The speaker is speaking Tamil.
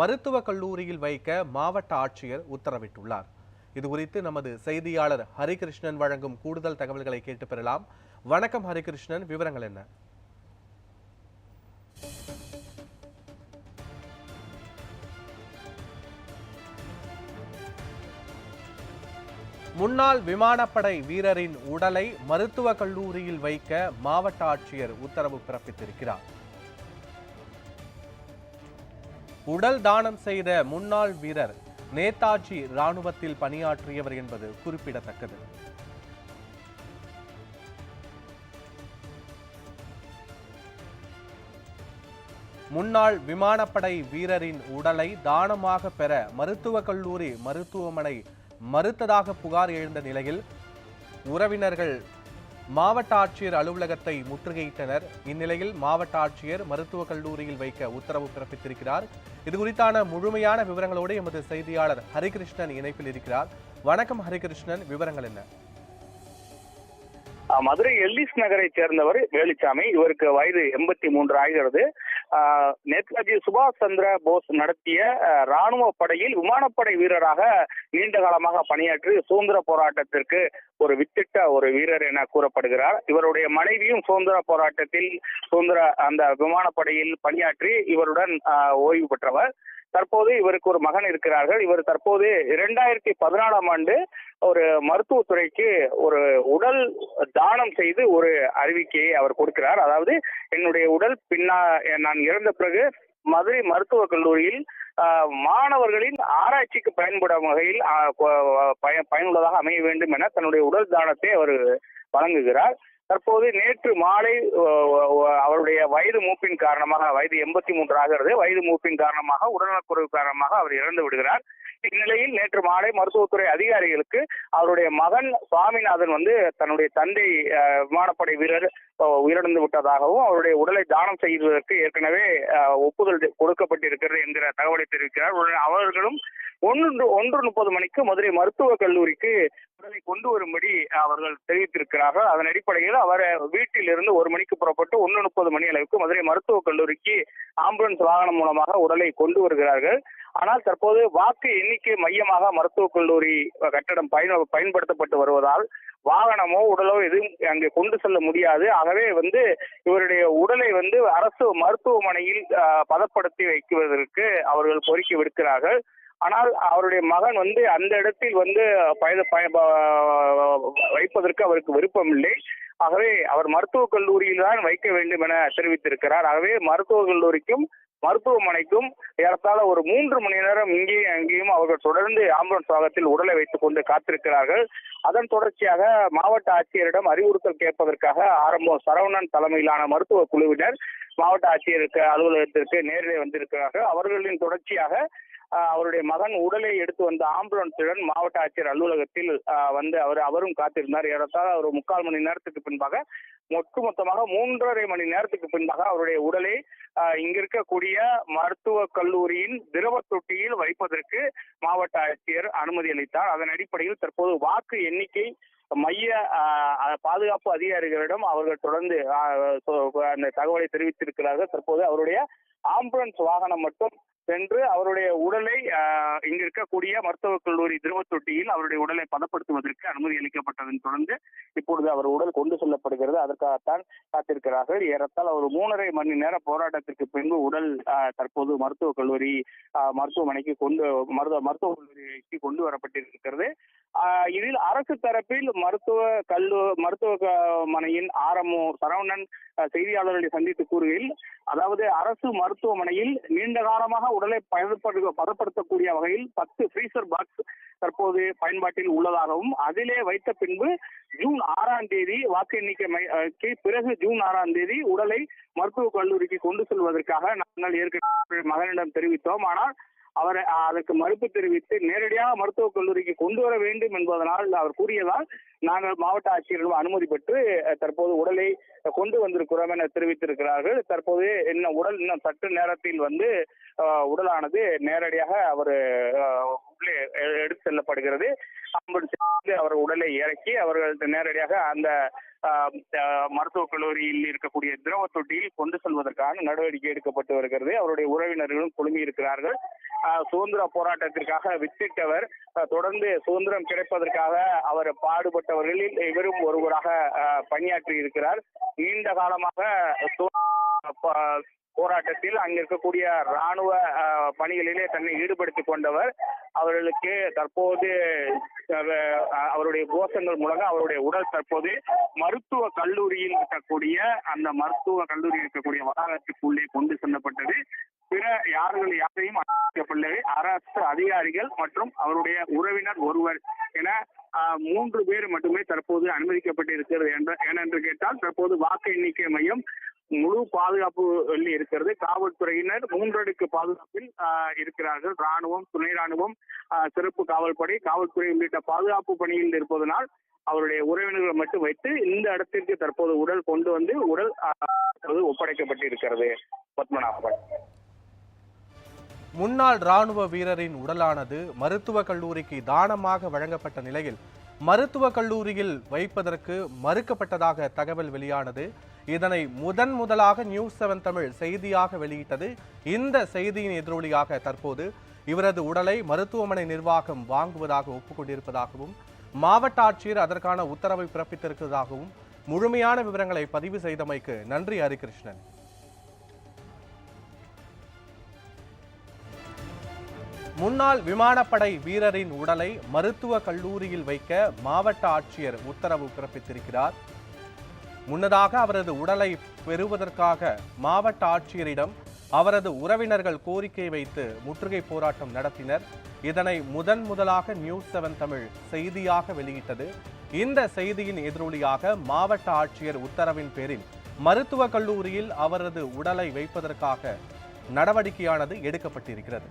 மருத்துவக் கல்லூரியில் வைக்க மாவட்ட ஆட்சியர் உத்தரவிட்டுள்ளார். இது குறித்து நமது செய்தியாளர் ஹரிகிருஷ்ணன் வழங்கும் கூடுதல் தகவல்களை கேட்டு பெறலாம். வணக்கம் ஹரிகிருஷ்ணன் விவரங்கள் என்ன? முன்னாள் விமானப்படை வீரரின் உடலை மருத்துவக் கல்லூரியில் வைக்க மாவட்ட ஆட்சியர் உத்தரவு பிறப்பித்திருக்கிறார். உடல் தானம் செய்த முன்னாள் வீரர் நேதாஜி ராணுவத்தில் பணியாற்றியவர் என்பது குறிப்பிடத்தக்கது. முன்னாள் விமானப்படை வீரரின் உடலை தானமாக பெற மருத்துவக் கல்லூரி மருத்துவமனை மறுத்ததாக புகார் எழுந்த நிலையில் உறவினர்கள் மாவட்ட ஆட்சியர் அலுவலகத்தை முற்றுகையிட்டனர். இந்நிலையில் மாவட்ட ஆட்சியர் மருத்துவக் கல்லூரியில் வைக்க உத்தரவு பிறப்பித்திருக்கிறார். இது குறித்தான முழுமையான விவரங்களோடு எமது செய்தியாளர் ஹரிகிருஷ்ணன் இணைப்பில் இருக்கிறார். வணக்கம் ஹரிகிருஷ்ணன் விவரங்கள் என்ன? மதுரை எல்லிஸ் நகரை சேர்ந்தவர் வேலுச்சாமி. இவருக்கு வயது எண்பத்தி மூன்று ஆகிறது. ஆஹ் நேதாஜி சுபாஷ் சந்திர போஸ் நடத்திய ராணுவ படையில் விமானப்படை வீரராக நீண்ட காலமாக பணியாற்றி சுதந்திர போராட்டத்திற்கு ஒரு வித்திட்ட ஒரு வீரர் என கூறப்படுகிறார். இவருடைய மனைவியும் சுதந்திர போராட்டத்தில் சுதந்திர அந்த விமானப்படையில் பணியாற்றி இவருடன் ஆஹ் ஓய்வு பெற்றவர். தற்போது இவருக்கு ஒரு மகன் இருக்கிறார்கள். இவர் தற்போது இரண்டாயிரத்தி பதினாலாம் ஆண்டு ஒரு மருத்துவத்துறைக்கு ஒரு உடல் தானம் செய்து ஒரு அறிவிக்கையை அவர் கொடுக்கிறார். அதாவது என்னுடைய உடல் பின்னா நான் இறந்த பிறகு மதுரை மருத்துவக் கல்லூரியில் மாணவர்களின் ஆராய்ச்சிக்கு பயன்படும் வகையில் பயன் பயனுள்ளதாக அமைய வேண்டும் என தன்னுடைய உடல் தானத்தை அவர் வழங்குகிறார். தற்போது நேற்று மாலை அவருடைய வயது மூப்பின் காரணமாக வயது எண்பத்தி மூன்று ஆகிறது வயது மூப்பின் காரணமாக உடல்நலக்குறைவு காரணமாக அவர் இறந்து விடுகிறார். இந்நிலையில் நேற்று மாலை மருத்துவத்துறை அதிகாரிகளுக்கு அவருடைய மகன் சுவாமிநாதன் வந்து தன்னுடைய தந்தை விமானப்படை வீரர் உயிரிழந்து விட்டதாகவும் அவருடைய உடலை தானம் செய்வதற்கு ஏற்கனவே ஒப்புதல் கொடுக்கப்பட்டிருக்கிறது என்கிற தகவலை தெரிவிக்கிறார். அவர்களும் ஒன்று ஒன்று முப்பது மணிக்கு மதுரை மருத்துவக் கல்லூரிக்கு உடலை கொண்டு வரும்படி அவர்கள் தெரிவித்திருக்கிறார்கள். அதன் அடிப்படையில் அவர் வீட்டில் இருந்து ஒரு மணிக்கு புறப்பட்டு ஒன்று முப்பது மணி அளவுக்கு மதுரை மருத்துவக் கல்லூரிக்கு ஆம்புலன்ஸ் வாகனம் மூலமாக உடலை கொண்டு வருகிறார்கள். ஆனால் தற்போது வாக்கு எண்ணிக்கை மையமாக மருத்துவக் கல்லூரி கட்டடம் பயன் பயன்படுத்தப்பட்டு வருவதால் வாகனமோ உடலோ எதுவும் அங்கே கொண்டு செல்ல முடியாது. ஆகவே வந்து இவருடைய உடலை வந்து அரசு மருத்துவமனையில் பதப்படுத்தி வைக்குவதற்கு அவர்கள் கோரிக்கை விடுக்கிறார்கள். ஆனால் அவருடைய மகன் வந்து அந்த இடத்தில் வந்து பயத வைப்பதற்கு அவருக்கு விருப்பம் இல்லை ஆகவே அவர் மருத்துவக் கல்லூரியில் தான் வைக்க வேண்டும் என தெரிவித்திருக்கிறார். ஆகவே மருத்துவக் கல்லூரிக்கும் மருத்துவமனைக்கும் ஏறத்தாழ ஒரு மூன்று மணி நேரம் இங்கேயும் அங்கேயும் அவர்கள் தொடர்ந்து ஆம்புலன்ஸ் வாகத்தில் உடலை வைத்துக் கொண்டு காத்திருக்கிறார்கள். அதன் தொடர்ச்சியாக மாவட்ட ஆட்சியரிடம் அறிவுறுத்தல் கேட்பதற்காக ஆரம்பம் சரவணன் தலைமையிலான மருத்துவ குழுவினர் மாவட்ட ஆட்சியருக்கு அலுவலகத்திற்கு நேரிலே வந்திருக்கிறார்கள். அவர்களின் தொடர்ச்சியாக அவருடைய மகன் உடலை எடுத்து வந்த ஆம்புலன்ஸுடன் மாவட்ட ஆட்சியர் அலுவலகத்தில் வந்து அவர் அவரும் காத்திருந்தார். ஏறத்தாழ ஒரு முக்கால் மணி நேரத்துக்கு பின்பாக ஒட்டுமொத்தமாக மூன்றரை மணி நேரத்துக்கு பின்பாக அவருடைய உடலை ஆஹ், இங்க இருக்கக்கூடிய மருத்துவ கல்லூரியின் திரவ தொட்டியில் வைப்பதற்கு மாவட்ட ஆட்சியர் அனுமதி அளித்தார். அதன் அடிப்படையில் தற்போது வாக்கு எண்ணிக்கை மைய ஆஹ், பாதுகாப்பு அதிகாரிகளிடம் அவர்கள் தொடர்ந்து ஆஹ், அந்த தகவலை தெரிவித்திருக்கிறார்கள். தற்போது அவருடைய ஆம்புலன்ஸ் வாகனம் மட்டும் சென்று அவருடைய உடலை ஆஹ், இங்க இருக்கக்கூடிய மருத்துவக் கல்லூரி திரவ தொட்டியில் அவருடைய உடலை பதப்படுத்துவதற்கு அனுமதி அளிக்கப்பட்டதன் தொடர்ந்து இப்பொழுது அவர் உடல் கொண்டு செல்லப்படுகிறது. அதற்காகத்தான் காத்திருக்கிறார்கள். ஏறத்தால் ஒரு மூணரை மணி நேர போராட்டத்திற்கு பின்பு உடல் தற்போது மருத்துவக் கல்லூரி ஆஹ், மருத்துவமனைக்கு கொண்டு மருத்துவ மருத்துவக் கல்லூரிக்கு கொண்டு வரப்பட்டிருக்கிறது. ஆஹ், இதில் அரசு தரப்பில் மருத்துவ கல்லூ மருத்துவமனையின் ஆரம்போ சரவணன் செய்தியாளர்களை சந்தித்து கூறுகையில் அதாவது அரசு மருத்துவமனையில் நீண்ட காலமாக உடலை பதப்படு பதப்படுத்தக்கூடிய வகையில் பத்து ஃப்ரீசர் பாக்ஸ் தற்போது பயன்பாட்டில் உள்ளதாகவும் அதிலே வைத்த பின்பு ஜூன் ஆறாம் தேதி வாக்கு எண்ணிக்கை பிறகு ஜூன் ஆறாம் தேதி உடலை மருத்துவக் கல்லூரிக்கு கொண்டு செல்வதற்காக நாங்கள் ஏற்கனவே மகனிடம் தெரிவித்தோம். ஆனால் அவரை அதற்கு மறுப்பு தெரிவித்து நேரடியாக மருத்துவக் கல்லூரிக்கு கொண்டு வர வேண்டும் என்பதனால் அவர் கூறியதால் நாங்கள் மாவட்ட ஆட்சியரிடம் அனுமதி பெற்று தற்போது உடலை கொண்டு வந்திருக்கிறோம் என தெரிவித்திருக்கிறார்கள். தற்போது இன்னும் உடல் இன்னும் சற்று நேரத்தில் வந்து உடலானது நேரடியாக அவர் உள்ளே எடுத்து செல்லப்படுகிறது. ஆம்புலன்ஸ் அவர் உடலை இறக்கி அவர்கள் நேரடியாக அந்த மருத்துவக் கல்லூரியில் இருக்கக்கூடிய திரவ தொட்டியில் கொண்டு செல்வதற்கான நடவடிக்கை எடுக்கப்பட்டு வருகிறது. அவருடைய உறவினர்களும் குழுமி இருக்கிறார்கள். சுதந்திர போராட்டத்திற்காக வித்திட்டவர் தொடர்ந்து சுதந்திரம் கிடைப்பதற்காக அவர் பாடுபட்டவர்களில் இவரும் ஒருவராக பணியாற்றி இருக்கிறார். நீண்ட காலமாக போராட்டத்தில் அங்க இருக்கக்கூடிய ராணுவ ஆஹ், பணிகளிலே தன்னை ஈடுபடுத்திக் கொண்டவர். அவர்களுக்கு தற்போது அவருடைய கோஷங்கள் மூலமாக அவருடைய உடல் தற்போது மருத்துவ கல்லூரியில் இருக்கக்கூடிய அந்த மருத்துவ கல்லூரியில் இருக்கக்கூடிய வளாகத்துக்குள்ளே கொண்டு செல்லப்பட்டது. பிற யார்கள் யாரையும் அனுமதிக்கப்படவில்லை அரசு அதிகாரிகள் மற்றும் அவருடைய உறவினர் ஒருவர் என மூன்று பேர் மட்டுமே தற்போது அனுமதிக்கப்பட்டு இருக்கிறது என்ற ஏனென்று கேட்டால் தற்போது வாக்கு எண்ணிக்கை மையம் முழு பாதுகாப்பு இருக்கிறது. காவல்துறையினர் மூன்றடுக்கு பாதுகாப்பில் ஆஹ், இருக்கிறார்கள். ராணுவம் துணை ராணுவம் சிறப்பு காவல்படை காவல்துறை உள்ளிட்ட பாதுகாப்பு பணியில் இருப்பதனால் அவருடைய உறவினர்களை மட்டும் வைத்து இந்த இடத்திற்கு தற்போது உடல் கொண்டு வந்து உடல் ஒப்படைக்கப்பட்டு இருக்கிறது பத்மநாபன். முன்னாள் ராணுவ வீரரின் உடலானது மருத்துவக் கல்லூரிக்கு தானமாக வழங்கப்பட்ட நிலையில் மருத்துவக் கல்லூரியில் வைப்பதற்கு மறுக்கப்பட்டதாக தகவல் வெளியானது. இதனை முதன் முதலாக நியூஸ் செவன் தமிழ் செய்தியாக வெளியிட்டது. இந்த செய்தியின் எதிரொலியாக தற்போது இவரது உடலை மருத்துவமனை நிர்வாகம் வாங்குவதாக ஒப்புக்கொண்டிருப்பதாகவும் மாவட்ட ஆட்சியர் அதற்கான உத்தரவை பிறப்பித்திருப்பதாகவும் முழுமையான விவரங்களை பதிவு செய்தமைக்கு நன்றி ஹரிகிருஷ்ணன். முன்னாள் விமானப்படை வீரரின் உடலை மருத்துவ கல்லூரியில் வைக்க மாவட்ட ஆட்சியர் உத்தரவு பிறப்பித்திருக்கிறார். முன்னதாக அவரது உடலை பெறுவதற்காக மாவட்ட ஆட்சியரிடம் அவரது உறவினர்கள் கோரிக்கை வைத்து முற்றுகை போராட்டம் நடத்தினர். இதனை முதன் முதலாக நியூஸ் செவன் தமிழ் செய்தியாக வெளியிட்டது. இந்த செய்தியின் எதிரொலியாக மாவட்ட ஆட்சியர் உத்தரவின் பேரில் மருத்துவக் கல்லூரியில் அவரது உடலை வைப்பதற்காக நடவடிக்கையானது எடுக்கப்பட்டிருக்கிறது.